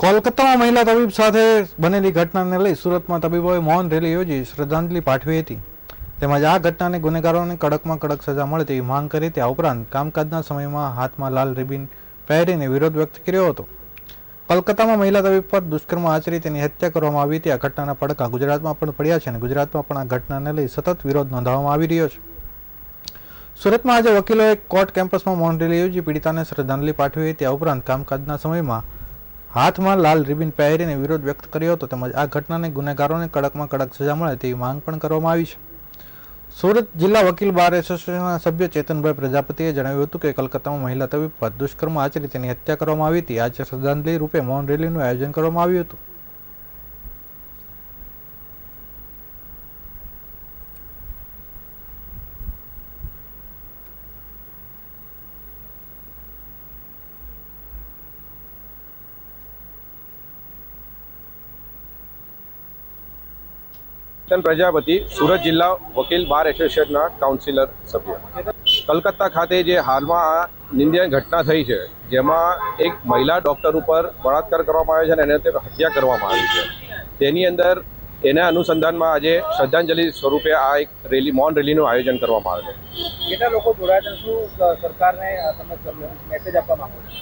કોલકાતામાં મહિલા તબીબ સાથે બનેલી ઘટનાને લઈ સુરતમાં તબીબોએ મૌન રેલી યોજી શ્રદ્ધાંજલિ પાઠવી હતી. તેમજ આ ઘટનાને ગુનેગારોને કડકમાં કડક સજા મળે તેવી માંગ કરી ત્યાં ઉપરાંત કામકાજના સમયમાં હાથમાં લાલ રિબિન પહેરીને વિરોધ વ્યક્ત કર્યો હતો. કોલકાતામાં મહિલા તબીબ પર દુષ્કર્મ આચરી તેની હત્યા કરવામાં આવી હતી. આ ઘટનાના પડકા ગુજરાતમાં પણ પડ્યા છે અને ગુજરાતમાં પણ આ ઘટનાને લઈ સતત વિરોધ નોંધાવવામાં આવી રહ્યો છે. સુરતમાં આજે વકીલોએ કોર્ટ કેમ્પસમાં મૌન રેલી યોજી પીડિતાને શ્રદ્ધાંજલિ પાઠવી હતી. આ ઉપરાંત કામકાજના સમયમાં હાથમાં લાલ રિબિન પહેરીને વિરોધ વ્યક્ત કર્યો હતો તેમજ આ ઘટનાને ગુનેગારોને કડકમાં કડક સજા મળે તેવી માંગ પણ કરવામાં આવી છે. સુરત જિલ્લા વકીલ બાર એસોસિએશનના સભ્ય ચેતનભાઈ પ્રજાપતિએ જણાવ્યું હતું કે કલકત્તામાં મહિલા તબીબ પર દુષ્કર્મ આચરી તેની હત્યા કરવામાં આવી હતી. આજે શ્રદ્ધાંજલિ રૂપે મૌન રેલીનું આયોજન કરવામાં આવ્યું હતું. ચેતન પ્રજાપતિ સુરત જિલ્લા વકીલ બાર એસોસિએશનના કાઉન્સિલર સભ્ય. કલકત્તા ખાતે જે હાલમાં આ નિંદનીય ઘટના થઈ છે જેમાં એક મહિલા ડૉક્ટર ઉપર બળાત્કાર કરવામાં આવ્યો છે અને એને તે હત્યા કરવામાં આવી છે. તેની અંદર એના અનુસંધાનમાં આજે શ્રદ્ધાંજલિ સ્વરૂપે આ એક રેલી મૌન રેલીનું આયોજન કરવામાં આવ્યું છે. કેટલા લોકો જોડાયા શું સરકારને તમે મેસેજ આપવા માંગો છો?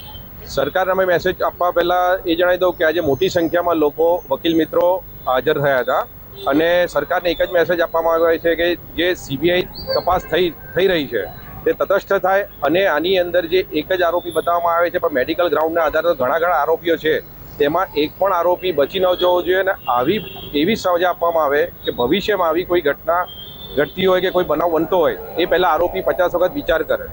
સરકારને અમે મેસેજ આપવા પહેલાં એ જણાવી દઉં કે આજે મોટી સંખ્યામાં લોકો વકીલ મિત્રો હાજર થયા હતા. અને સરકારને એક જ મેસેજ આપવામાં આવ્યો છે કે જે સીબીઆઈ તપાસ થઈ થઈ રહી છે, તે તટસ્થ થાય અને આની અંદર જે એક જ આરોપી બતાવવામાં આવે છે, પણ મેડિકલ ગ્રાઉન્ડના આધારે ઘણા ઘણા આરોપીઓ છે, તેમાં એક પણ આરોપી બચી ન જવો જોઈએ અને આવી, એવી સજા આપવામાં આવે કે ભવિષ્યમાં આવી કોઈ ઘટના ઘટતી હોય કે કોઈ બનાવ બનતો હોય, એ પહેલાં આરોપી પચાસ વખત વિચાર કરે.